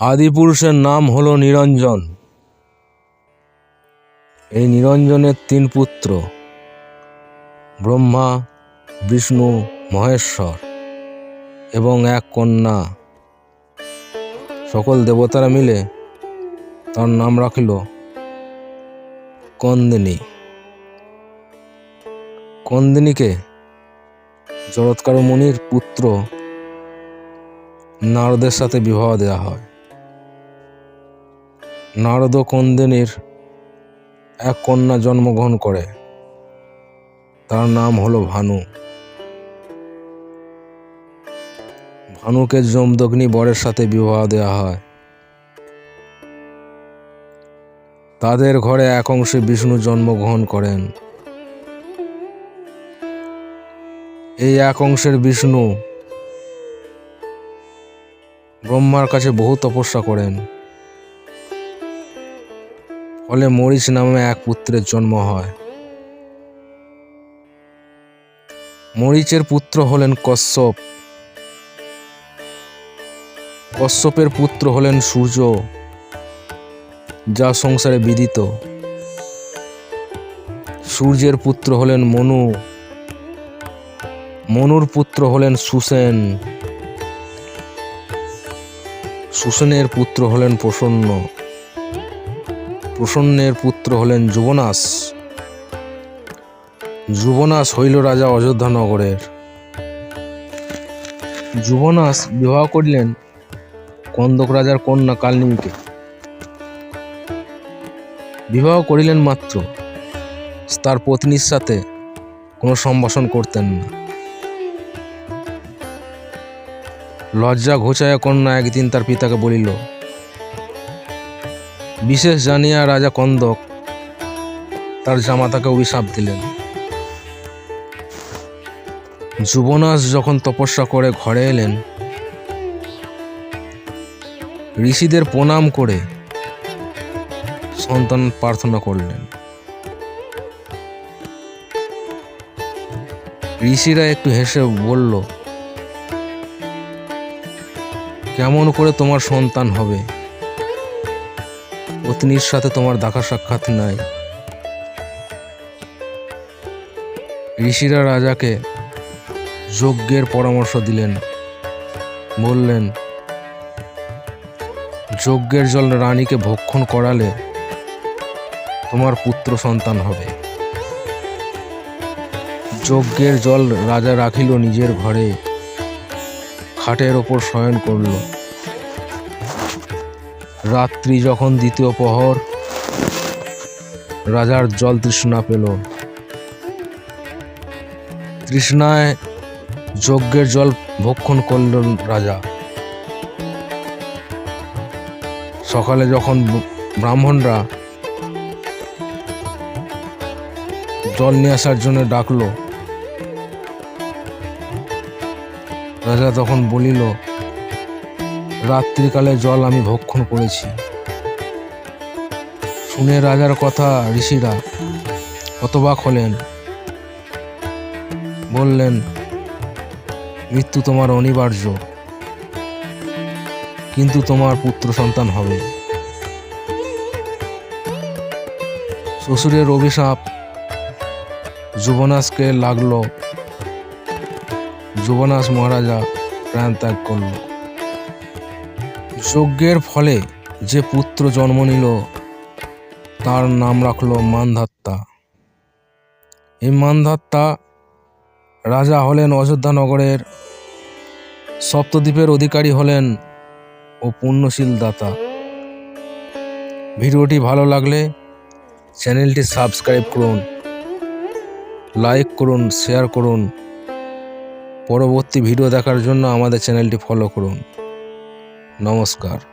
আদিপুরুষের নাম হল নিরঞ্জন। এই নিরঞ্জনের তিন পুত্র, ব্রহ্মা, বিষ্ণু, মহেশ্বর এবং এক কন্যা। সকল দেবতারা মিলে তার নাম রাখিল কন্দিনী। কন্দিনীকে জরৎকার মুনির পুত্র নারদের সাথে বিবাহ দেওয়া হয়। নারদ কন্দিনীর এক কন্যা জন্মগ্রহণ করে? তার নাম হলো ভানু। ভানুকে যমদগ্নি বরের সাথে বিবাহ দেওয়া হয়। তাদের ঘরে এক অংশে বিষ্ণু জন্মগ্রহণ করেন। এই এক অংশের বিষ্ণু ব্রহ্মার কাছে বহু তপস্যা করেন। ফলে মরিচ নামে এক পুত্রের জন্ম হয়। মরিচের পুত্র হলেন কশ্যপ। কশ্যপের পুত্র হলেন সূর্য, যা সংসারে বিদিত। সূর্যের পুত্র হলেন মনু, মনুর পুত্র হলেন সুসেন। সুসেনের পুত্র হলেন প্রসন্ন। প্রসন্নের পুত্র হলেন যুবনাশ যুবনাস হইল রাজা অযোধ্যা নগরের যুবনাস বিবাহ করিলেন কন্দক রাজার কন্যা কালনিকে বিবাহ করিলেন মাত্র, তার পত্নীর সাথে কোনো সম্ভাষণ করতেন না। লজ্জা ঘোচায়া কন্যা একদিন তার পিতাকে বলিল বিশেষ জানিয়া রাজা কন্দক তার জামাতাকে অভিশাপ দিলেন। যুবনাশ যখন তপস্যা করে ঘরে এলেন, ঋষিদের প্রণাম করে সন্তান প্রার্থনা করলেন। ঋষিরা একটু হেসে বলল, কেমন করে তোমার সন্তান হবে? পত্নীর সাথে তোমার দেখা সাক্ষাৎ নাই। ঋষিরা রাজাকে যজ্ঞের পরামর্শ দিলেন। বললেন, যজ্ঞের জল রানীকে ভক্ষণ করালে তোমার পুত্র সন্তান হবে। যজ্ঞের জল রাজা রাখিল নিজের ঘরে, খাটের ওপর শয়ন করল। রাত্রি যখন দ্বিতীয় প্রহর, রাজার জল তৃষ্ণা পেল। তৃষ্ণায় যজ্ঞের জল ভক্ষণ করল রাজা। সকালে যখন ব্রাহ্মণরা জল নিয়ে আসার জন্য ডাকলো, রাজা তখন বলিল রাত্রিকালে জল আমি ভক্ষণ করেছি। শুনে রাজার কথা ঋষিরা হতবাক হলেন। বললেন, মৃত্যু তোমার অনিবার্য, কিন্তু তোমার পুত্র সন্তান হবে। শ্বশুরের অভিশাপ যুবনাশকে লাগল। যুবনাশ মহারাজা প্রাণ ত্যাগ করল। যজ্ঞের ফলে যে পুত্র জন্ম নিল, তার নাম রাখল মানধাত্তা। এই মানধাত্তা রাজা হলেন অযোধ্যা নগরের সপ্তদ্বীপের অধিকারী হলেন ও পুণ্যশীল দাতা। ভিডিওটি ভালো লাগলে চ্যানেলটি সাবস্ক্রাইব করুন, লাইক করুন, শেয়ার করুন। পরবর্তী ভিডিও দেখার জন্য আমাদের চ্যানেলটি ফলো করুন। নমস্কার